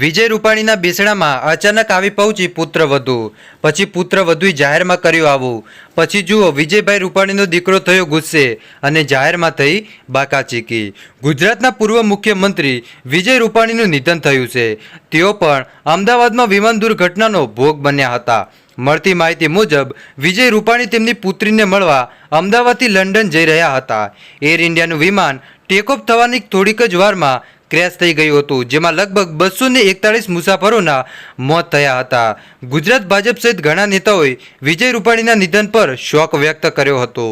વિજય રૂપાણીના બેસણામાં અચાનક આવી પહોંચી પુત્રવધુ પછી પુત્રવધુએ જાહેરમાં કર્યું આવું. પછી જુઓ, વિજયભાઈ રૂપાણીનો દીકરો થયો ગુસ્સે અને જાહેરમાં થઈ બાકાચીકી. ગુજરાતના પૂર્વ મુખ્યમંત્રી વિજય રૂપાણીનું નિધન થયું છે. તેઓ પણ અમદાવાદમાં વિમાન દુર્ઘટનાનો ભોગ બન્યા હતા. મળતી માહિતી મુજબ, વિજય રૂપાણી તેમની પુત્રીને મળવા અમદાવાદથી લંડન જઈ રહ્યા હતા. એર ઇન્ડિયાનું વિમાન ટેકઓફ થવાની થોડીક જ વારમાં ક્રેશ થઈ ગયું હતું, જેમાં લગભગ બસો ને એકતાળીસ મુસાફરોના મોત થયા હતા. ગુજરાત ભાજપ સહિત ઘણા નેતાઓએ વિજય રૂપાણીના નિધન પર શોક વ્યક્ત કર્યો હતો.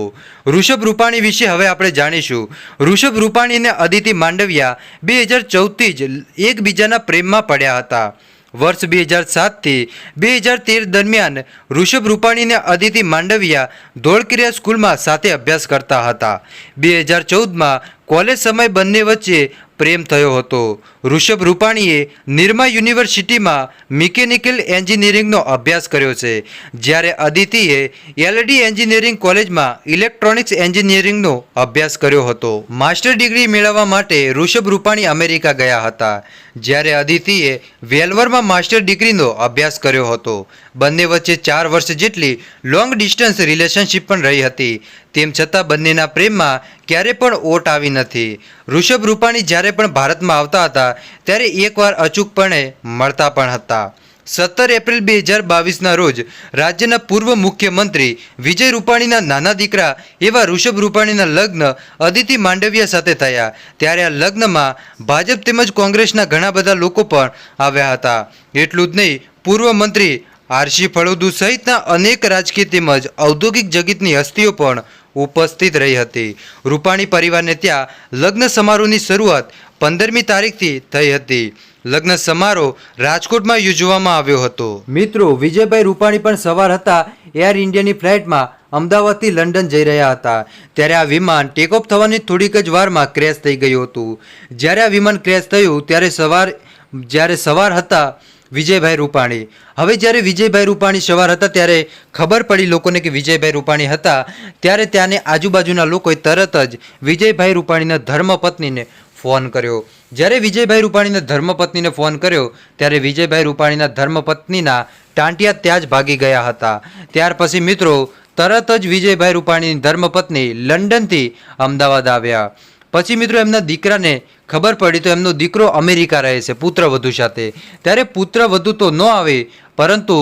ઋષભ રૂપાણી વિશે હવે આપણે જાણીશું. ઋષભ રૂપાણી અને અદિતિ માંડવિયા બે હજાર ચૌદથી જ એકબીજાના પ્રેમમાં પડ્યા હતા. વર્ષ બે હજાર સાતથી બે હજાર તેર દરમિયાન ઋષભ રૂપાણી અને અદિતિ માંડવિયા ધોળકિરિયા સ્કૂલમાં સાથે અભ્યાસ કરતા હતા. બે હજાર ચૌદમાં કોલેજ સમય બંને વચ્ચે પ્રેમ થયો હતો. ઋષભ રૂપાણીએ નિરમા યુનિવર્સિટીમાં મિકેનિકલ એન્જિનિયરિંગનો અભ્યાસ કર્યો છે. જ્યારે અદિતિએ એલડી એન્જિનિયરિંગ કોલેજમાં ઇલેક્ટ્રોનિક્સ એન્જિનિયરિંગનો અભ્યાસ કર્યો હતો. માસ્ટર ડિગ્રી મેળવવા માટે ઋષભ રૂપાણી અમેરિકા ગયા હતા. જ્યારે અદિતિએ વેલવરમાં માસ્ટર ડિગ્રીનો અભ્યાસ કર્યો હતો. બંને વચ્ચે ચાર વર્ષ જેટલી લોંગ ડિસ્ટન્સ રિલેશનશિપ પણ રહી હતી. તેમ છતાં બંનેના પ્રેમમાં ક્યારે પણ ઓટ આવી નથી. ઋષભ રૂપાણી જ્યારે પણ ભારતમાં આવતા હતા, ત્યારે એકવાર અચૂકપણે મળતા પણ હતા. સત્તર એપ્રિલ બે હજાર બાવીસના રોજ રાજ્યના પૂર્વ મુખ્યમંત્રી વિજય રૂપાણીના નાના દીકરા એવા ઋષભ રૂપાણીના લગ્ન અદિતિ માંડવિયા સાથે થયા. ત્યારે આ લગ્નમાં ભાજપ તેમજ કોંગ્રેસના ઘણા બધા લોકો પણ આવ્યા હતા. એટલું જ નહીં, પૂર્વ મંત્રી આરસી ફળોદુ સહિતના અનેક રાજકીય તેમજ ઔદ્યોગિક જગતની હસ્તીઓ પણ ઉપસ્થિત રહી હતી. રૂપાણી પરિવારને ત્યાં લગ્ન સમારોહની શરૂઆત પંદરમી તારીખથી થઈ હતી. લગ્ન સમારોહ રાજકોટમાં યોજવામાં આવ્યો હતો. મિત્રો, વિજયભાઈ રૂપાણી પણ સવાર હતા એર ઇન્ડિયાની ફ્લાઇટમાં અમદાવાદથી લંડન જઈ રહ્યા હતા. ત્યારે આ વિમાન ટેકઓફ થવાની થોડીક જ વારમાં ક્રેશ થઈ ગયું હતું. જ્યારે આ વિમાન ક્રેશ થયું, ત્યારે સવાર જ્યારે સવાર હતા વિજયભાઈ રૂપાણી. હવે જ્યારે વિજયભાઈ રૂપાણી સવાર હતા, ત્યારે ખબર પડી લોકોને કે વિજયભાઈ રૂપાણી હતા, ત્યારે ત્યાંની આજુબાજુના લોકોએ તરત જ વિજયભાઈ રૂપાણીના ધર્મપત્નીને ફોન કર્યો. જ્યારે વિજયભાઈ રૂપાણીના ધર્મપત્નીને ફોન કર્યો, ત્યારે વિજયભાઈ રૂપાણીના ધર્મપત્નીના ટાંટિયા ત્યાં જ ભાગી ગયા હતા. ત્યાર પછી મિત્રો, તરત જ વિજયભાઈ રૂપાણીની ધર્મપત્ની લંડનથી અમદાવાદ આવ્યા. પછી મિત્રો એમના દીકરાને ખબર પડી તો એમનો દીકરો અમેરિકા રહે છે, પુત્રવધુ સાથે. ત્યારે પુત્રવધુ તો ન આવે, પરંતુ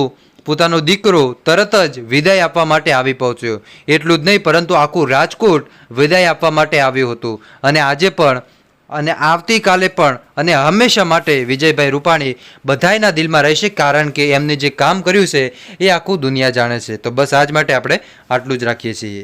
પોતાનો દીકરો તરત જ વિદાય આપવા માટે આવી પહોંચ્યો. એટલું જ નહીં, પરંતુ આખું રાજકોટ વિદાય આપવા માટે આવ્યું હતું. અને આજે પણ, અને આવતીકાલે પણ, અને હંમેશા માટે વિજયભાઈ રૂપાણી બધાયના દિલમાં રહેશે, કારણ કે એમને જે કામ કર્યું છે, એ આખું દુનિયા જાણે છે. તો બસ આજ માટે આપણે આટલું જ રાખીએ છીએ.